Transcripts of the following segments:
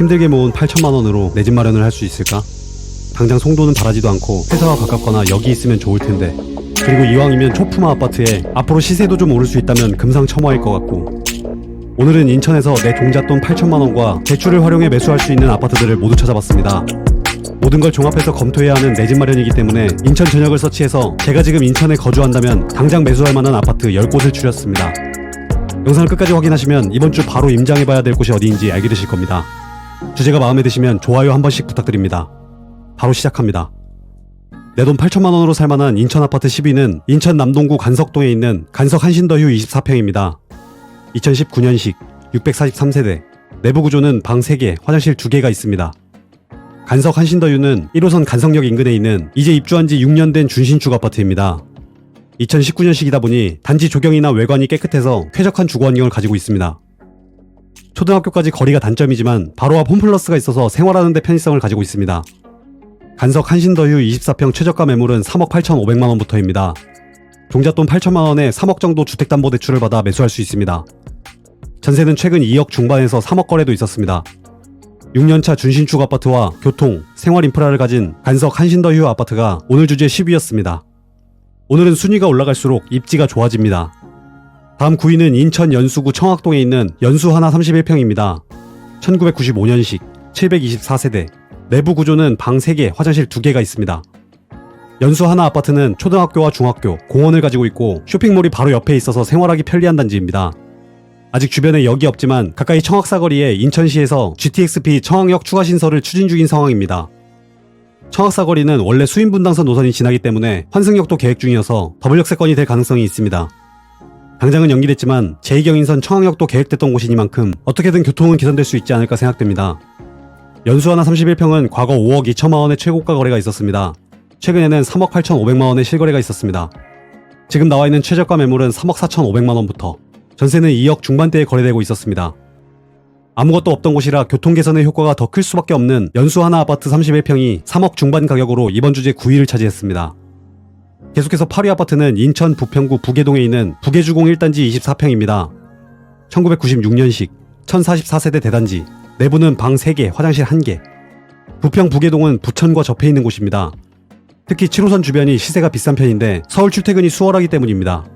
힘들게 모은 8천만 원으로 내 집 마련을 할 수 있을까? 당장 송도는 바라지도 않고 회사와 가깝거나 여기 있으면 좋을 텐데. 그리고 이왕이면 초품화 아파트에 앞으로 시세도 좀 오를 수 있다면 금상첨화일 것 같고. 오늘은 인천에서 내 종잣돈 8천만 원과 대출을 활용해 매수할 수 있는 아파트들을 모두 찾아봤습니다. 모든 걸 종합해서 검토해야 하는 내 집 마련이기 때문에 인천 전역을 서치해서 제가 지금 인천에 거주한다면 당장 매수할 만한 아파트 10곳을 추렸습니다. 영상을 끝까지 확인하시면 이번 주 바로 임장해봐야 될 곳이 어디인지 알게 되실 겁니다. 주제가 마음에 드시면 좋아요 한 번씩 부탁드립니다. 바로 시작합니다. 내 돈 8천만 원으로 살 만한 인천 아파트 10위는 인천 남동구 간석동에 있는 간석 한신더휴 24평입니다. 2019년식 643세대 내부 구조는 방 3개, 화장실 2개가 있습니다. 간석 한신더휴는 1호선 간석역 인근에 있는 이제 입주한 지 6년 된 준신축 아파트입니다. 2019년식이다 보니 단지 조경이나 외관이 깨끗해서 쾌적한 주거 환경을 가지고 있습니다. 초등학교까지 거리가 단점이지만 바로 앞 홈플러스가 있어서 생활하는 데 편의성을 가지고 있습니다. 간석 한신더휴 24평 최저가 매물은 3억 8,500만 원부터입니다. 종잣돈 8천만 원에 3억 정도 주택담보대출을 받아 매수할 수 있습니다. 전세는 최근 2억 중반에서 3억 거래도 있었습니다. 6년차 준신축 아파트와 교통, 생활 인프라를 가진 간석 한신더휴 아파트가 오늘 주제 10위였습니다. 오늘은 순위가 올라갈수록 입지가 좋아집니다. 다음 9위는 인천 연수구 청학동에 있는 연수 하나 31평입니다. 1995년식 724세대 내부 구조는 방 3개, 화장실 2개가 있습니다. 연수 하나 아파트는 초등학교와 중학교, 공원을 가지고 있고 쇼핑몰이 바로 옆에 있어서 생활하기 편리한 단지입니다. 아직 주변에 역이 없지만 가까이 청학사거리에 인천시에서 GTX-P 청학역 추가 신설을 추진 중인 상황입니다. 청학사거리는 원래 수인분당선 노선이 지나기 때문에 환승역도 계획 중이어서 더블 역세권이 될 가능성이 있습니다. 당장은 연기됐지만 제2경인선 청학역도 계획됐던 곳이니만큼 어떻게든 교통은 개선될 수 있지 않을까 생각됩니다. 연수 하나 31평은 과거 5억 2천만 원의 최고가 거래가 있었습니다. 최근에는 3억 8,500만 원의 실거래가 있었습니다. 지금 나와 있는 최저가 매물은 3억 4,500만 원부터 전세는 2억 중반대에 거래되고 있었습니다. 아무것도 없던 곳이라 교통 개선의 효과가 더 클 수밖에 없는 연수 하나 아파트 31평이 3억 중반 가격으로 이번 주제 9위를 차지했습니다. 계속해서 8위 아파트는 인천 부평구 부계동에 있는 부계주공 1단지 24평입니다. 1996년식 1044세대 대단지 내부는 방 3개, 화장실 1개. 부평 부계동은 부천과 접해 있는 곳입니다. 특히 7호선 주변이 시세가 비싼 편인데 서울 출퇴근이 수월하기 때문입니다.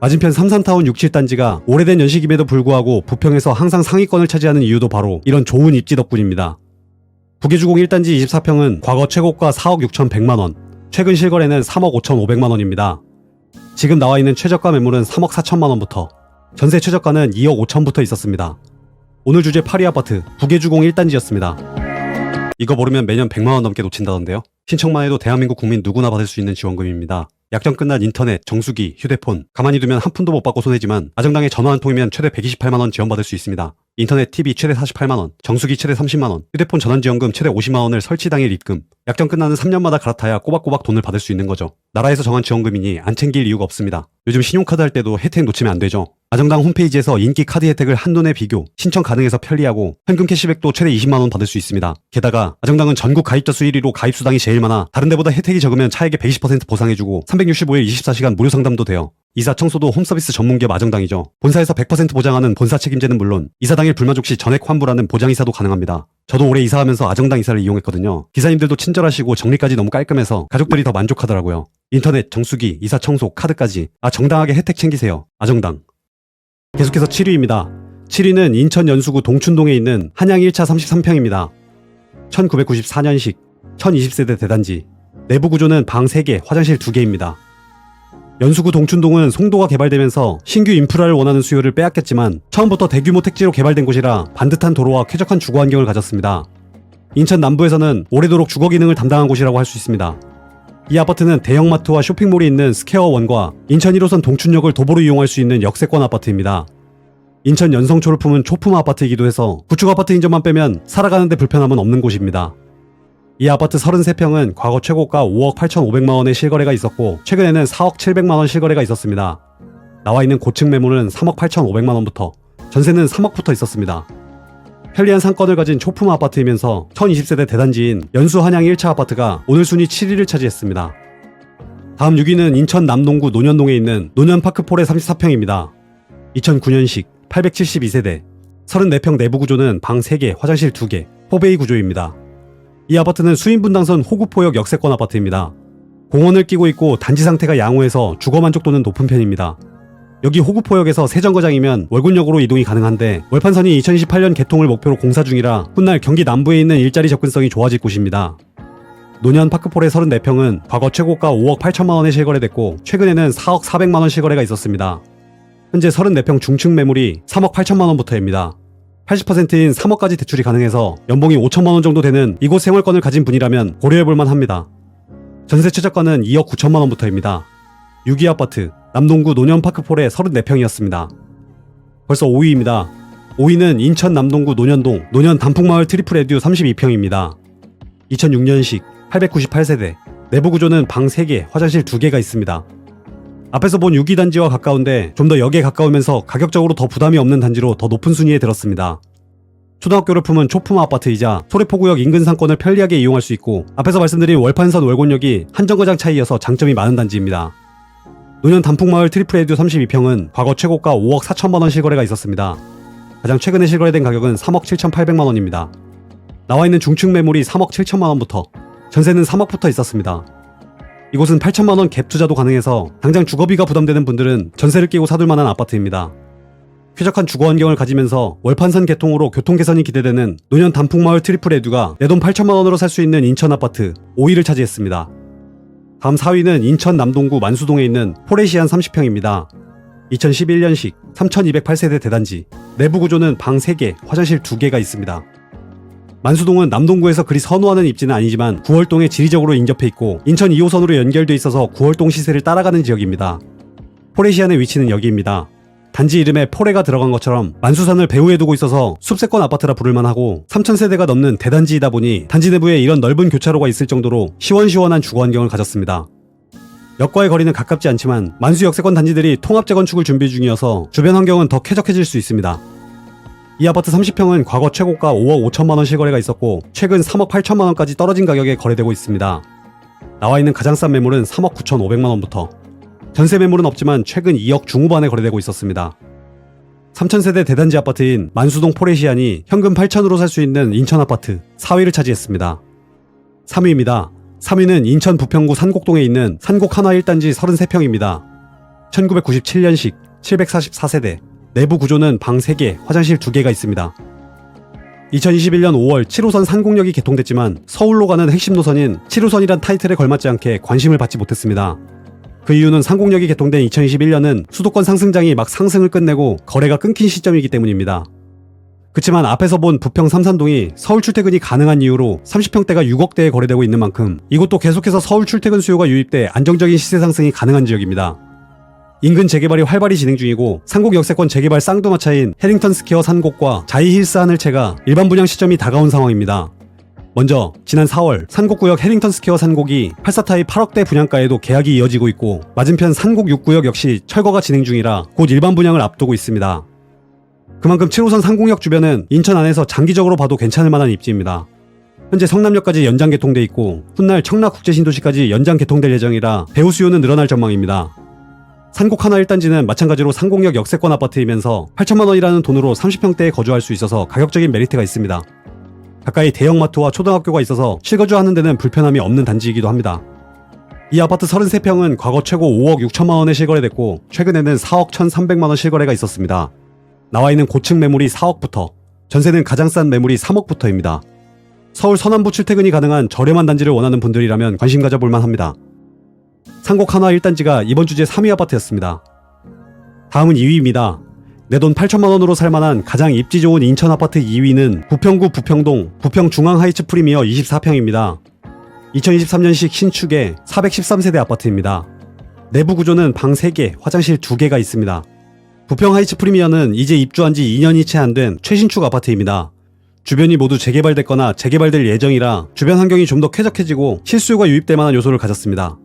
맞은편 삼산타운 67단지가 오래된 연식임에도 불구하고 부평에서 항상 상위권을 차지하는 이유도 바로 이런 좋은 입지 덕분입니다. 부계주공 1단지 24평은 과거 최고가 4억 6,100만원, 최근 실거래는 3억 5,500만 원입니다. 지금 나와 있는 최저가 매물은 3억 4천만 원부터, 전세 최저가는 2억 5천부터 있었습니다. 오늘 주제 8위 아파트, 부계주공 1단지였습니다. 이거 모르면 매년 100만 원 넘게 놓친다던데요? 신청만 해도 대한민국 국민 누구나 받을 수 있는 지원금입니다. 약정 끝난 인터넷, 정수기, 휴대폰 가만히 두면 한 푼도 못 받고 손해지만 아정당에 전화 한 통이면 최대 128만 원 지원받을 수 있습니다. 인터넷 TV 최대 48만 원, 정수기 최대 30만 원, 휴대폰 전환 지원금 최대 50만 원을 설치 당일 입금. 약정 끝나는 3년마다 갈아타야 꼬박꼬박 돈을 받을 수 있는 거죠. 나라에서 정한 지원금이니 안 챙길 이유가 없습니다. 요즘 신용카드 할 때도 혜택 놓치면 안 되죠. 아정당 홈페이지에서 인기 카드 혜택을 한눈에 비교, 신청 가능해서 편리하고 현금 캐시백도 최대 20만 원 받을 수 있습니다. 게다가 아정당은 전국 가입자 수 1위로 가입 수당이 제일 많아 다른 데보다 혜택이 적으면 차액의 120% 보상해주고 365일 24시간 무료 상담도 돼요. 이사 청소도 홈서비스 전문기업 아정당이죠. 본사에서 100% 보장하는 본사 책임제는 물론 이사 당일 불만족 시 전액 환불하는 보장 이사도 가능합니다. 저도 올해 이사하면서 아정당 이사를 이용했거든요. 기사님들도 친절하시고 정리까지 너무 깔끔해서 가족들이 더 만족하더라고요. 인터넷, 정수기, 이사 청소, 카드까지 아 정당하게 혜택 챙기세요. 아정당. 계속해서 7위입니다. 7위는 인천 연수구 동춘동에 있는 한양 1차 33평입니다. 1994년식 1020세대 대단지 내부 구조는 방 3개, 화장실 2개입니다. 연수구 동춘동은 송도가 개발되면서 신규 인프라를 원하는 수요를 빼앗겼지만 처음부터 대규모 택지로 개발된 곳이라 반듯한 도로와 쾌적한 주거 환경을 가졌습니다. 인천 남부에서는 오래도록 주거 기능을 담당한 곳이라고 할 수 있습니다. 이 아파트는 대형마트와 쇼핑몰이 있는 스퀘어원과 인천 1호선 동춘역을 도보로 이용할 수 있는 역세권 아파트입니다. 인천 연성초를 품은 초품 아파트이기도 해서 구축 아파트인 점만 빼면 살아가는데 불편함은 없는 곳입니다. 이 아파트 33평은 과거 최고가 5억 8,500만 원의 실거래가 있었고 최근에는 4억 700만 원 실거래가 있었습니다. 나와 있는 고층 매물은 3억 8,500만 원부터 전세는 3억부터 있었습니다. 편리한 상권을 가진 초품 아파트이면서 1020세대 대단지인 연수 한양 1차 아파트가 오늘 순위 7위를 차지했습니다. 다음 6위는 인천 남동구 노년동에 있는 노년파크폴의 34평입니다. 2009년식 872세대 34평 내부 구조는 방 3개, 화장실 2개, 포베이 구조입니다. 이 아파트는 수인분당선 호구포역 역세권 아파트입니다. 공원을 끼고 있고 단지 상태가 양호해서 주거 만족도는 높은 편입니다. 여기 호구포역에서 세정거장이면 월군역으로 이동이 가능한데 월판선이 2028년 개통을 목표로 공사 중이라 훗날 경기 남부에 있는 일자리 접근성이 좋아질 곳입니다. 노년 파크폴의 34평은 과거 최고가 5억 8천만 원에 실거래됐고 최근에는 4억 4백만 원 실거래가 있었습니다. 현재 34평 중층 매물이 3억 8천만 원부터입니다. 80%인 3억까지 대출이 가능해서 연봉이 5천만 원 정도 되는 이곳 생활권을 가진 분이라면 고려해 볼 만 합니다. 전세 최저가는 2억 9천만 원부터입니다. 6위 아파트 남동구 노년파크폴의 34평이었습니다. 벌써 5위입니다. 5위는 인천 남동구 노년동 노년 단풍마을 트리플 에듀 32평입니다. 2006년식 898세대 내부 구조는 방 3개, 화장실 2개가 있습니다. 앞에서 본 6위 단지와 가까운데 좀 더 역에 가까우면서 가격적으로 더 부담이 없는 단지로 더 높은 순위에 들었습니다. 초등학교를 품은 초품 아파트이자 소래포구역 인근 상권을 편리하게 이용할 수 있고 앞에서 말씀드린 월판선 월곤역이 한 정거장 차이여서 장점이 많은 단지입니다. 노년 단풍마을 트리플 에듀 32평은 과거 최고가 5억 4천만 원 실거래가 있었습니다. 가장 최근에 실거래된 가격은 3억 7,800만 원입니다. 나와 있는 중층 매물이 3억 7천만 원부터 전세는 3억부터 있었습니다. 이곳은 8천만 원 갭 투자도 가능해서 당장 주거비가 부담되는 분들은 전세를 끼고 사둘 만한 아파트입니다. 쾌적한 주거 환경을 가지면서 월판선 개통으로 교통 개선이 기대되는 노년 단풍마을 트리플 에듀가 내 돈 8천만 원으로 살 수 있는 인천 아파트 5위를 차지했습니다. 다음 4위는 인천 남동구 만수동에 있는 포레시안 30평입니다. 2011년식 3208세대 대단지 내부 구조는 방 3개, 화장실 2개가 있습니다. 만수동은 남동구에서 그리 선호하는 입지는 아니지만 구월동에 지리적으로 인접해 있고 인천 2호선으로 연결돼 있어서 구월동 시세를 따라가는 지역입니다. 포레시안의 위치는 여기입니다. 단지 이름에 포레가 들어간 것처럼 만수산을 배후에 두고 있어서 숲세권 아파트라 부를만 하고 3,000세대가 넘는 대단지이다 보니 단지 내부에 이런 넓은 교차로가 있을 정도로 시원시원한 주거 환경을 가졌습니다. 역과의 거리는 가깝지 않지만 만수 역세권 단지들이 통합 재건축을 준비 중이어서 주변 환경은 더 쾌적해질 수 있습니다. 이 아파트 30평은 과거 최고가 5억 5천만 원 실거래가 있었고 최근 3억 8천만 원까지 떨어진 가격에 거래되고 있습니다. 나와 있는 가장 싼 매물은 3억 9천 5백만 원부터 전세 매물은 없지만 최근 2억 중후반에 거래되고 있었습니다. 3천세대 대단지 아파트인 만수동 포레시안이 현금 8천으로 살 수 있는 인천 아파트 4위를 차지했습니다. 3위입니다. 3위는 인천 부평구 산곡동에 있는 산곡 하나 1단지 33평입니다. 1997년식 744세대 내부 구조는 방 3개, 화장실 2개가 있습니다. 2021년 5월 7호선 상공역이 개통됐지만 서울로 가는 핵심 노선인 7호선이란 타이틀에 걸맞지 않게 관심을 받지 못했습니다. 그 이유는 상공역이 개통된 2021년은 수도권 상승장이 막 상승을 끝내고 거래가 끊긴 시점이기 때문입니다. 그치만 앞에서 본 부평 삼산동이 서울 출퇴근이 가능한 이유로 30평대가 6억대에 거래되고 있는 만큼 이곳도 계속해서 서울 출퇴근 수요가 유입돼 안정적인 시세 상승이 가능한 지역입니다. 인근 재개발이 활발히 진행 중이고 상곡 역세권 재개발 쌍두마차인 해링턴 스퀘어 산곡과 자이힐스 하늘채가 일반 분양 시점이 다가온 상황입니다. 먼저 지난 4월 산곡구역 해링턴 스퀘어 산곡이 84타입 8억대 분양가에도 계약이 이어지고 있고 맞은편 산곡 6구역 역시 철거가 진행 중이라 곧 일반 분양을 앞두고 있습니다. 그만큼 7호선 상공역 주변은 인천 안에서 장기적으로 봐도 괜찮을 만한 입지입니다. 현재 성남역까지 연장 개통돼 있고 훗날 청라 국제신도시까지 연장 개통될 예정이라 배우 수요는 늘어날 전망입니다. 산곡 하나 1단지는 마찬가지로 상공역 역세권 아파트이면서 8천만 원이라는 돈으로 30평대에 거주할 수 있어서 가격적인 메리트가 있습니다. 가까이 대형마트와 초등학교가 있어서 실거주하는 데는 불편함이 없는 단지이기도 합니다. 이 아파트 33평은 과거 최고 5억 6천만 원에 실거래됐고 최근에는 4억 1,300만 원 실거래가 있었습니다. 나와 있는 고층 매물이 4억부터 전세는 가장 싼 매물이 3억부터입니다. 서울 서남부 출퇴근이 가능한 저렴한 단지를 원하는 분들이라면 관심 가져볼 만합니다. 상곡 하나 1단지가 이번 주제 3위 아파트였습니다. 다음은 2위입니다. 내 돈 8천만 원으로 살 만한 가장 입지 좋은 인천 아파트 2위는 부평구 부평동 부평 중앙 하이츠 프리미어 24평입니다. 2023년식 신축의 413세대 아파트입니다. 내부 구조는 방 3개, 화장실 2개가 있습니다. 부평 하이츠 프리미어는 이제 입주한 지 2년이 채 안 된 최신축 아파트입니다. 주변이 모두 재개발됐거나 재개발될 예정이라 주변 환경이 좀 더 쾌적해지고 실수요가 유입될 만한 요소를 가졌습니다.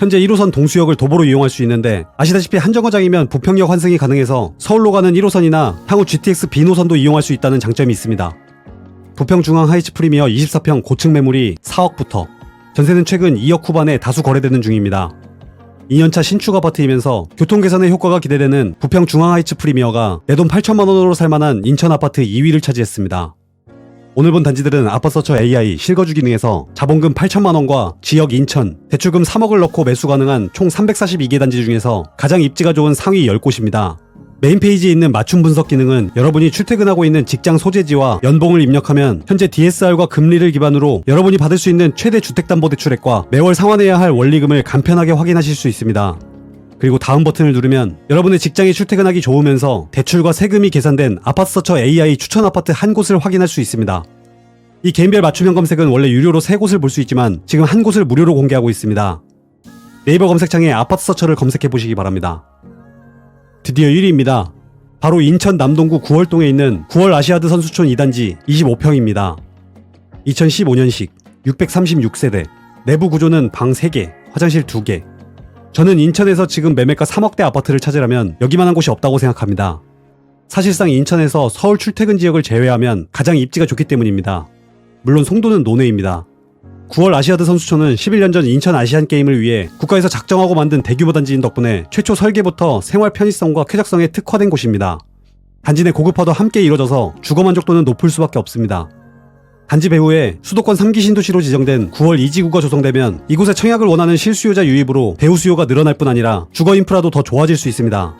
현재 1호선 동수역을 도보로 이용할 수 있는데 아시다시피 한정거장이면 부평역 환승이 가능해서 서울로 가는 1호선이나 향후 GTX B 노선도 이용할 수 있다는 장점이 있습니다. 부평 중앙 하이츠 프리미어 24평 고층 매물이 4억부터 전세는 최근 2억 후반에 다수 거래되는 중입니다. 2년차 신축 아파트이면서 교통 개선의 효과가 기대되는 부평 중앙 하이츠 프리미어가 내 돈 8천만 원으로 살 만한 인천 아파트 2위를 차지했습니다. 오늘 본 단지들은 아파서처 AI 실거주 기능에서 자본금 8천만 원과 지역 인천, 대출금 3억을 넣고 매수 가능한 총 342개 단지 중에서 가장 입지가 좋은 상위 10곳입니다. 메인 페이지에 있는 맞춤 분석 기능은 여러분이 출퇴근하고 있는 직장 소재지와 연봉을 입력하면 현재 DSR과 금리를 기반으로 여러분이 받을 수 있는 최대 주택담보대출액과 매월 상환해야 할 원리금을 간편하게 확인하실 수 있습니다. 그리고 다음 버튼을 누르면 여러분의 직장에 출퇴근하기 좋으면서 대출과 세금이 계산된 아파트 서처 AI 추천 아파트 한 곳을 확인할 수 있습니다. 이 개인별 맞춤형 검색은 원래 유료로 세 곳을 볼 수 있지만 지금 한 곳을 무료로 공개하고 있습니다. 네이버 검색창에 아파트 서처를 검색해 보시기 바랍니다. 드디어 1위입니다. 바로 인천 남동구 9월동에 있는 9월 아시아드 선수촌 2단지 25평입니다. 2015년식 636세대 내부 구조는 방 3개, 화장실 2개. 저는 인천에서 지금 매매가 3억대 아파트를 찾으려면 여기만한 곳이 없다고 생각합니다. 사실상 인천에서 서울 출퇴근 지역을 제외하면 가장 입지가 좋기 때문입니다. 물론 송도는 논외입니다. 9월 아시아드 선수촌은 11년 전 인천 아시안 게임을 위해 국가에서 작정하고 만든 대규모 단지인 덕분에 최초 설계부터 생활 편의성과 쾌적성에 특화된 곳입니다. 단지 내 고급화도 함께 이뤄져서 주거 만족도는 높을 수밖에 없습니다. 단지 배후에 수도권 3기 신도시로 지정된 9월 2지구가 조성되면 이곳에 청약을 원하는 실수요자 유입으로 배후 수요가 늘어날 뿐 아니라 주거 인프라도 더 좋아질 수 있습니다.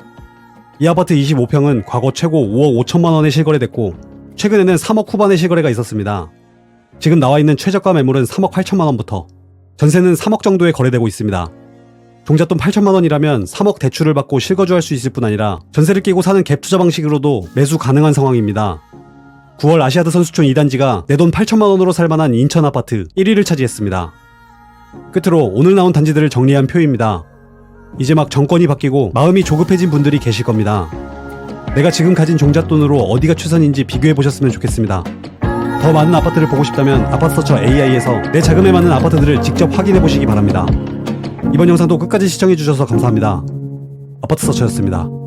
이 아파트 25평은 과거 최고 5억 5천만 원에 실거래됐고 최근에는 3억 후반의 실거래가 있었습니다. 지금 나와 있는 최저가 매물은 3억 8천만 원부터 전세는 3억 정도에 거래되고 있습니다. 종잣돈 8천만 원이라면 3억 대출을 받고 실거주할 수 있을 뿐 아니라 전세를 끼고 사는 갭 투자 방식으로도 매수 가능한 상황입니다. 9월 아시아드 선수촌 2단지가 내 돈 8천만 원으로 살만한 인천 아파트 1위를 차지했습니다. 끝으로 오늘 나온 단지들을 정리한 표입니다. 이제 막 정권이 바뀌고 마음이 조급해진 분들이 계실 겁니다. 내가 지금 가진 종잣돈으로 어디가 최선인지 비교해 보셨으면 좋겠습니다. 더 많은 아파트를 보고 싶다면 아파트 서처 AI에서 내 자금에 맞는 아파트들을 직접 확인해 보시기 바랍니다. 이번 영상도 끝까지 시청해 주셔서 감사합니다. 아파트 서처였습니다.